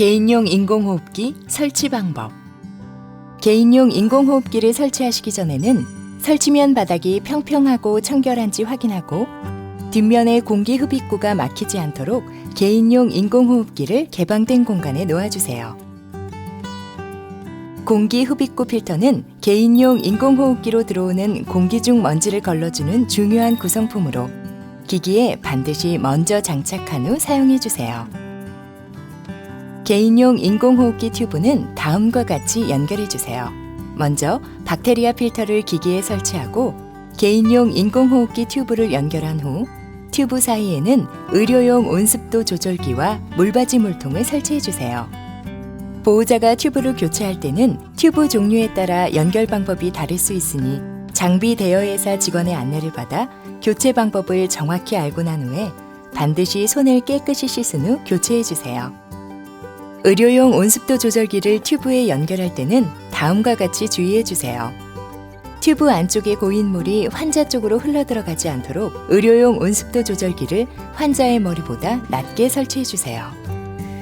개인용 인공호흡기 설치 방법. 개인용 인공호흡기를 설치하시기 전에는 설치면 바닥이 평평하고 청결한지 확인하고 뒷면에 공기 흡입구가 막히지 않도록 개인용 인공호흡기를 개방된 공간에 놓아주세요. 공기 흡입구 필터는 개인용 인공호흡기로 들어오는 공기 중 먼지를 걸러주는 중요한 구성품으로 기기에 반드시 먼저 장착한 후 사용해 주세요. 개인용 인공호흡기 튜브는 다음과 같이 연결해 주세요. 먼저 박테리아 필터를 기기에 설치하고 개인용 인공호흡기 튜브를 연결한 후 튜브 사이에는 의료용 온습도 조절기와 물받이 물통을 설치해 주세요. 보호자가 튜브를 교체할 때는 튜브 종류에 따라 연결 방법이 다를 수 있으니 장비 대여회사 직원의 안내를 받아 교체 방법을 정확히 알고 난 후에 반드시 손을 깨끗이 씻은 후 교체해 주세요. 의료용 온습도 조절기를 튜브에 연결할 때는 다음과 같이 주의해 주세요. 튜브 안쪽에 고인 물이 환자 쪽으로 흘러 들어가지 않도록 의료용 온습도 조절기를 환자의 머리보다 낮게 설치해 주세요.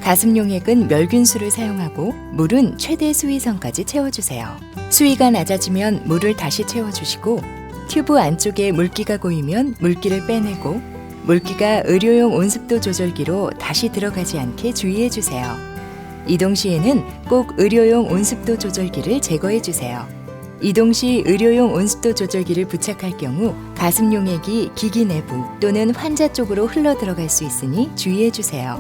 가슴 용액은 멸균수를 사용하고 물은 최대 수위선까지 채워주세요. 수위가 낮아지면 물을 다시 채워주시고 튜브 안쪽에 물기가 고이면 물기를 빼내고 물기가 의료용 온습도 조절기로 다시 들어가지 않게 주의해 주세요. 이동 시에는 꼭 의료용 온습도 조절기를 제거해 주세요. 이동 시 의료용 온습도 조절기를 부착할 경우 가슴 용액이 기기 내부 또는 환자 쪽으로 흘러 들어갈 수 있으니 주의해 주세요.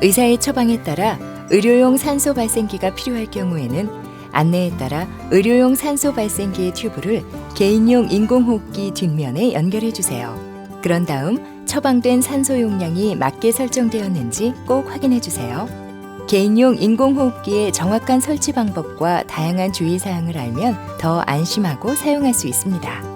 의사의 처방에 따라 의료용 산소 발생기가 필요할 경우에는 안내에 따라 의료용 산소 발생기의 튜브를 개인용 인공호흡기 뒷면에 연결해 주세요. 그런 다음 처방된 산소 용량이 맞게 설정되었는지 꼭 확인해 주세요. 개인용 인공호흡기의 정확한 설치 방법과 다양한 주의사항을 알면 더 안심하고 사용할 수 있습니다.